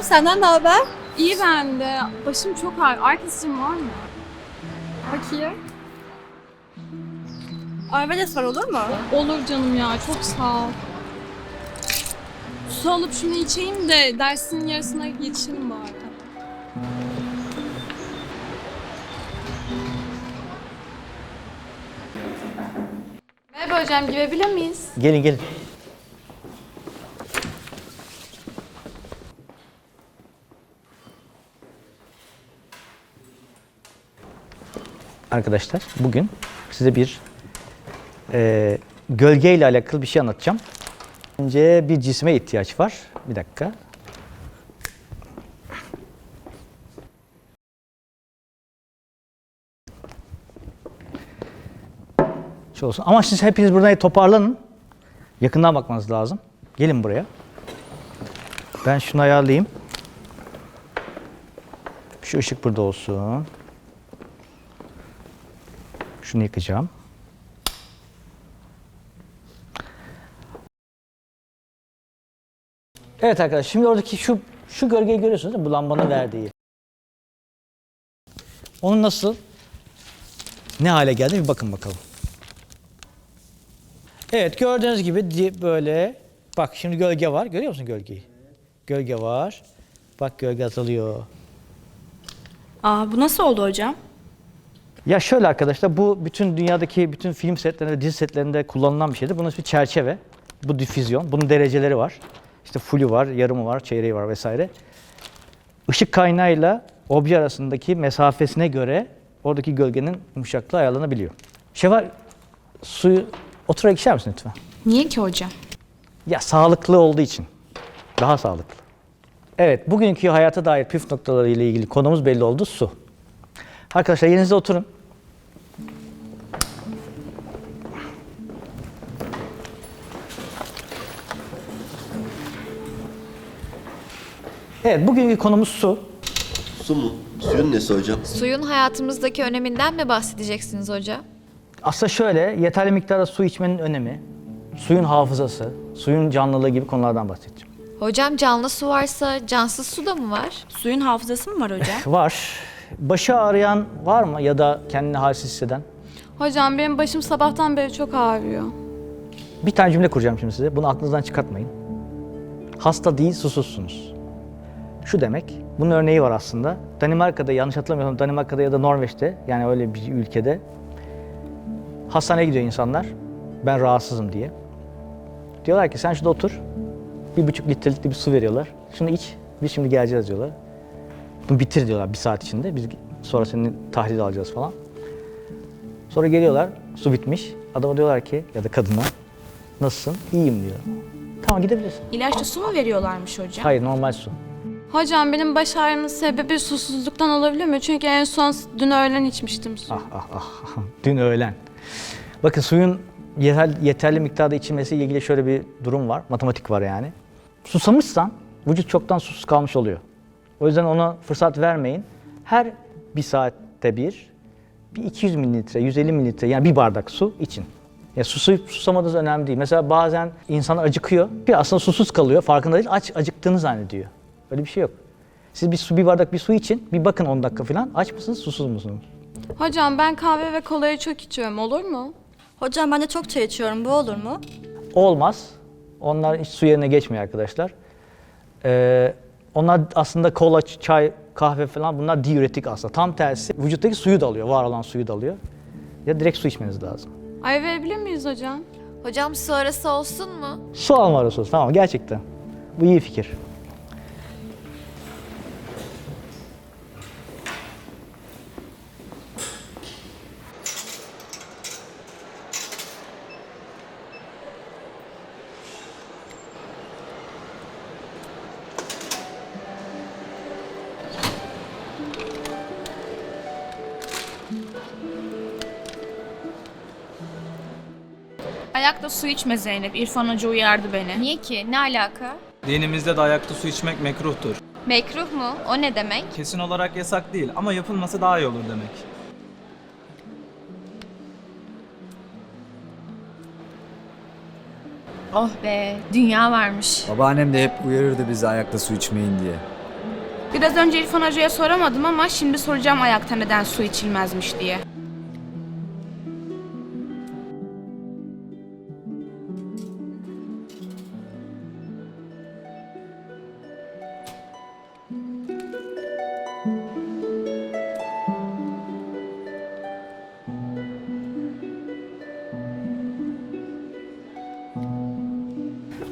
canım senden ne haber? İyi ben de. Başım çok ağrıyor. Arkadaşım var mı? Bakayım. Arveles var olur mu? Olur canım ya. Çok sağ ol. Su alıp şunu içeyim de dersin yarısına yetişelim bari. Merhaba hocam girebilir miyiz? Gelin gelin. Arkadaşlar bugün size bir e, gölge ile alakalı bir şey anlatacağım. Önce bir cisme ihtiyaç var. Bir dakika. Şu olsun. Ama siz hepiniz buradan toparlanın. Yakından bakmanız lazım. Gelin buraya. Ben şunu ayarlayayım. Şu ışık burada olsun. Şunu yıkacağım. Evet arkadaşlar şimdi oradaki şu şu gölgeyi görüyorsunuz değil mi? Bu lambanın verdiği. Onun nasıl ne hale geldi bir bakın bakalım. Evet gördüğünüz gibi böyle bak şimdi gölge var. Görüyor musun gölgeyi? Gölge var. Bak gölge azalıyor. Aa bu nasıl oldu hocam? Ya şöyle arkadaşlar bu bütün dünyadaki bütün film setlerinde, dizi setlerinde kullanılan bir şeydir. Bunun bir çerçeve. Bu difüzyon. Bunun dereceleri var. İşte fullü var, yarımı var, çeyreği var vesaire. Işık kaynağıyla obje arasındaki mesafesine göre oradaki gölgenin yumuşaklığı ayarlanabiliyor. Şevval suyu oturarak içer misin lütfen? Niye ki hocam? Ya sağlıklı olduğu için. Daha sağlıklı. Evet, bugünkü hayata dair püf noktaları ile ilgili konumuz belli oldu. Su. Arkadaşlar yerinizde oturun. Evet, bugünkü konumuz su. Su mu? Suyun nesi hocam? Suyun hayatımızdaki öneminden mi bahsedeceksiniz hoca? Aslında şöyle, yeterli miktarda su içmenin önemi, suyun hafızası, suyun canlılığı gibi konulardan bahsedeceğim. Hocam canlı su varsa cansız su da mı var? Suyun hafızası mı var hocam? Var. Başı ağrıyan var mı ya da kendini halsiz hisseden? Hocam benim başım sabahtan beri çok ağrıyor. Bir tane cümle kuracağım şimdi size. Bunu aklınızdan çıkartmayın. Hasta değil, susuzsunuz. Şu demek, bunun örneği var aslında. Danimarka'da, yanlış hatırlamıyorsam Danimarka'da ya da Norveç'te, yani öyle bir ülkede hastaneye gidiyor insanlar. Ben rahatsızım diye. Diyorlar ki sen şurada otur. Bir buçuk litrelik bir su veriyorlar. Şunu iç, biz şimdi geleceğiz diyorlar. Bunu bitir diyorlar bir saat içinde. Biz sonra senin tahlil alacağız falan. Sonra geliyorlar, su bitmiş. Adama diyorlar ki ya da kadına, nasılsın? İyiyim diyor. Tamam gidebilirsin. İlaçlı su mu veriyorlarmış hocam? Hayır normal su. Hocam benim baş ağrımın sebebi susuzluktan olabilir mi? Çünkü en son dün öğlen içmiştim su. Ah ah ah. Dün öğlen. Bakın suyun yeter, yeterli miktarda içilmesiyle ilgili şöyle bir durum var. Matematik var yani. Susamışsan vücut çoktan susuz kalmış oluyor. O yüzden ona fırsat vermeyin. Her bir saatte bir, bir 200 mililitre, 150 mililitre yani bir bardak su için. Ya susayıp susamadığınız önemli değil. Mesela bazen insanlar acıkıyor. Bir aslında susuz kalıyor. Farkında değil. Aç acıktığını zannediyor. Öyle bir şey yok. Siz bir su bir bardak bir su için bir bakın 10 dakika falan. Aç mısınız, susuz musunuz? Hocam ben kahve ve kolayı çok içiyorum olur mu? Hocam ben de çok çay içiyorum. Bu olur mu? Olmaz. Onlar hiç su yerine geçmiyor arkadaşlar. Ee, onlar aslında kola, çay, kahve falan bunlar diüretik aslında. Tam tersi vücuttaki suyu da alıyor, var olan suyu da alıyor. Ya direkt su içmeniz lazım. Ay verebilir miyiz hocam? Hocam su arası olsun mu? Su alma arası olsun. Tamam gerçekten. Bu iyi fikir. Ayakta su içme Zeynep. İrfan Hoca uyardı beni. Niye ki? Ne alaka? Dinimizde de ayakta su içmek mekruhtur. Mekruh mu? O ne demek? Kesin olarak yasak değil ama yapılması daha iyi olur demek. Oh be, dünya varmış. Babaannem de hep uyarırdı bizi ayakta su içmeyin diye. Biraz önce İrfan Hoca'ya soramadım ama şimdi soracağım ayakta neden su içilmezmiş diye.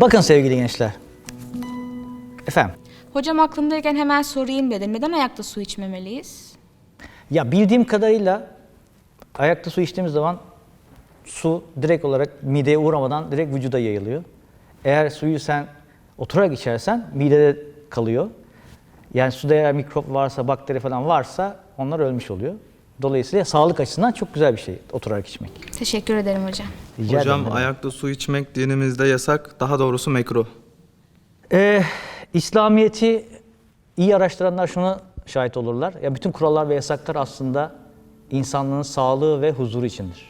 Bakın sevgili gençler. Efendim, Hocam aklımdayken hemen sorayım dedim. Neden ayakta su içmemeliyiz? ya bildiğim kadarıyla ayakta su içtiğimiz zaman su direkt olarak mideye uğramadan direkt vücuda yayılıyor. Eğer suyu sen oturarak içersen midede kalıyor. Yani suda eğer mikrop varsa, bakteri falan varsa onlar ölmüş oluyor. Dolayısıyla sağlık açısından çok güzel bir şey oturarak içmek. Teşekkür ederim hocam. Rica Hocam ederim. ayakta su içmek dinimizde yasak, daha doğrusu mekruh. Ee, İslamiyet'i iyi araştıranlar şunu şahit olurlar. Ya bütün kurallar ve yasaklar aslında insanlığın sağlığı ve huzuru içindir.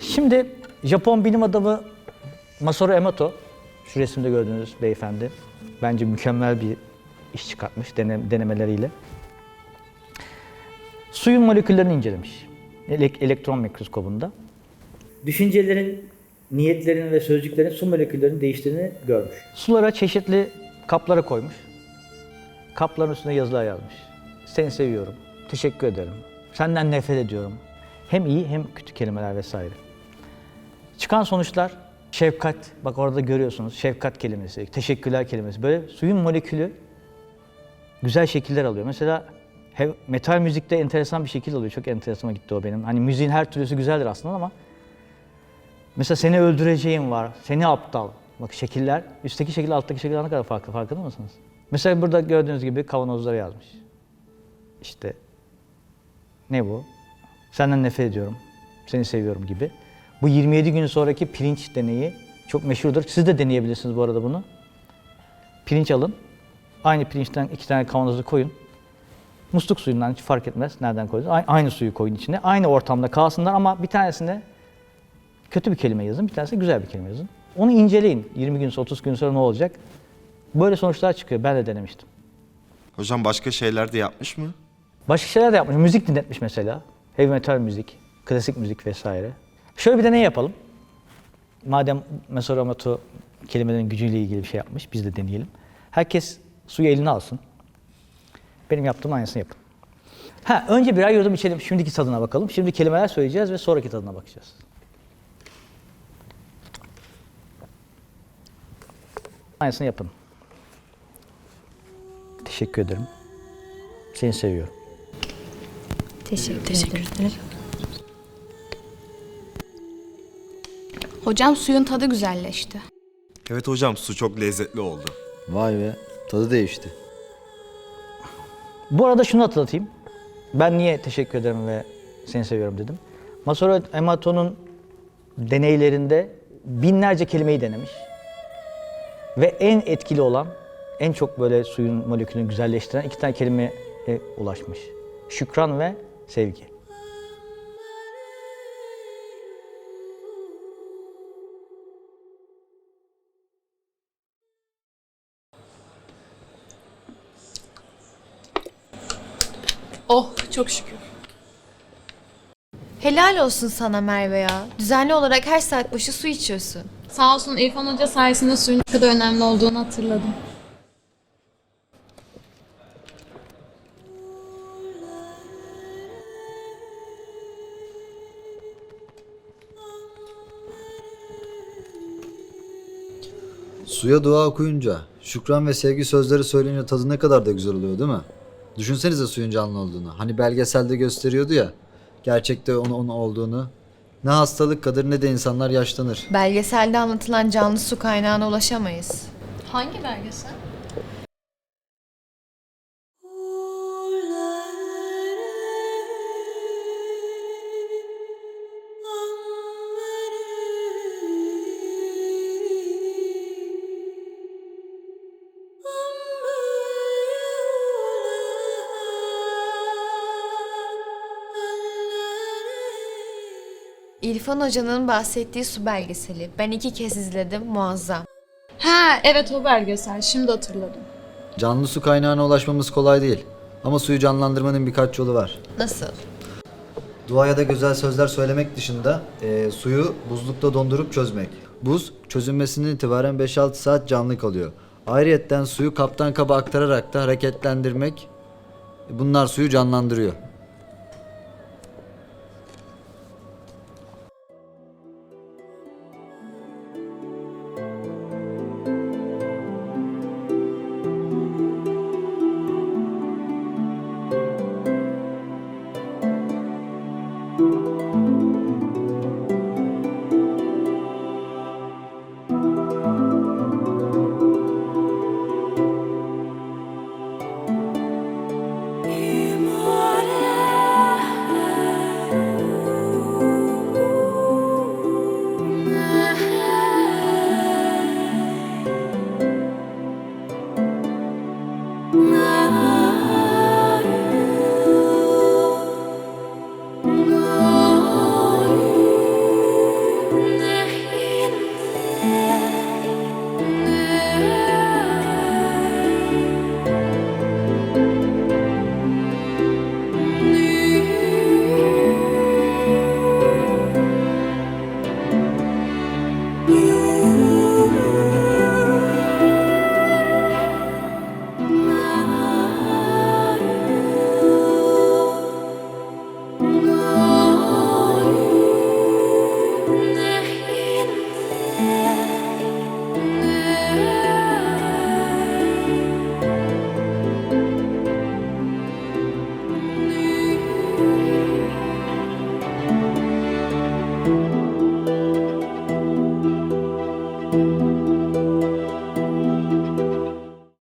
Şimdi Japon bilim adamı Masaru Emoto, şu resimde gördüğünüz beyefendi, bence mükemmel bir iş çıkartmış dene- denemeleriyle. Suyun moleküllerini incelemiş. Elek- elektron mikroskobunda. Düşüncelerin, niyetlerin ve sözcüklerin su moleküllerinin değiştiğini görmüş. Sulara çeşitli kaplara koymuş. Kapların üstüne yazılar yazmış. Seni seviyorum, teşekkür ederim, senden nefret ediyorum. Hem iyi hem kötü kelimeler vesaire. Çıkan sonuçlar şefkat, bak orada görüyorsunuz şefkat kelimesi, teşekkürler kelimesi. Böyle suyun molekülü güzel şekiller alıyor. Mesela metal müzikte enteresan bir şekil alıyor. Çok enteresama gitti o benim. Hani müziğin her türlüsü güzeldir aslında ama mesela seni öldüreceğim var, seni aptal. Bak şekiller, üstteki şekil alttaki şekiller ne kadar farklı farkında mısınız? Mesela burada gördüğünüz gibi kavanozlara yazmış. İşte ne bu? Senden nefret ediyorum, seni seviyorum gibi. Bu 27 gün sonraki pirinç deneyi çok meşhurdur. Siz de deneyebilirsiniz bu arada bunu. Pirinç alın. Aynı pirinçten iki tane kavanozu koyun. Musluk suyundan hiç fark etmez nereden koyduğunuz. A- Aynı suyu koyun içine. Aynı ortamda kalsınlar ama bir tanesinde kötü bir kelime yazın, bir tanesinde güzel bir kelime yazın. Onu inceleyin. 20 gün sonra, 30 gün sonra ne olacak? Böyle sonuçlar çıkıyor. Ben de denemiştim. Hocam başka şeyler de yapmış mı? Başka şeyler de yapmış. Müzik dinletmiş mesela. Heavy metal müzik, klasik müzik vesaire. Şöyle bir deney yapalım. Madem Mesoro Amato kelimelerin gücüyle ilgili bir şey yapmış, biz de deneyelim. Herkes suyu eline alsın. Benim yaptığım aynısını yapın. Ha, önce birer yudum içelim, şimdiki tadına bakalım. Şimdi kelimeler söyleyeceğiz ve sonraki tadına bakacağız. Aynısını yapın. Teşekkür ederim. Seni seviyorum. Teşekkür, ederim. Hocam suyun tadı güzelleşti. Evet hocam su çok lezzetli oldu. Vay be tadı değişti. Bu arada şunu hatırlatayım. Ben niye teşekkür ederim ve seni seviyorum dedim. Masaru Emoto'nun deneylerinde binlerce kelimeyi denemiş. Ve en etkili olan, en çok böyle suyun molekülünü güzelleştiren iki tane kelimeye ulaşmış. Şükran ve sevgi. Çok şükür. Helal olsun sana Merve ya. Düzenli olarak her saat başı su içiyorsun. Sağ olsun İrfan Hoca sayesinde suyun ne kadar önemli olduğunu hatırladım. Suya dua okuyunca, şükran ve sevgi sözleri söyleyince tadı ne kadar da güzel oluyor değil mi? Düşünsenize suyun canlı olduğunu. Hani belgeselde gösteriyordu ya. Gerçekte onu onun olduğunu. Ne hastalık kalır ne de insanlar yaşlanır. Belgeselde anlatılan canlı su kaynağına ulaşamayız. Hangi belgesel? İrfan Hoca'nın bahsettiği su belgeseli. Ben iki kez izledim, muazzam. Ha evet o belgesel. Şimdi hatırladım. Canlı su kaynağına ulaşmamız kolay değil. Ama suyu canlandırmanın birkaç yolu var. Nasıl? Dua ya da güzel sözler söylemek dışında e, suyu buzlukta dondurup çözmek. Buz çözünmesinden itibaren 5-6 saat canlı kalıyor. Ayrıyetten suyu kaptan kaba aktararak da hareketlendirmek bunlar suyu canlandırıyor.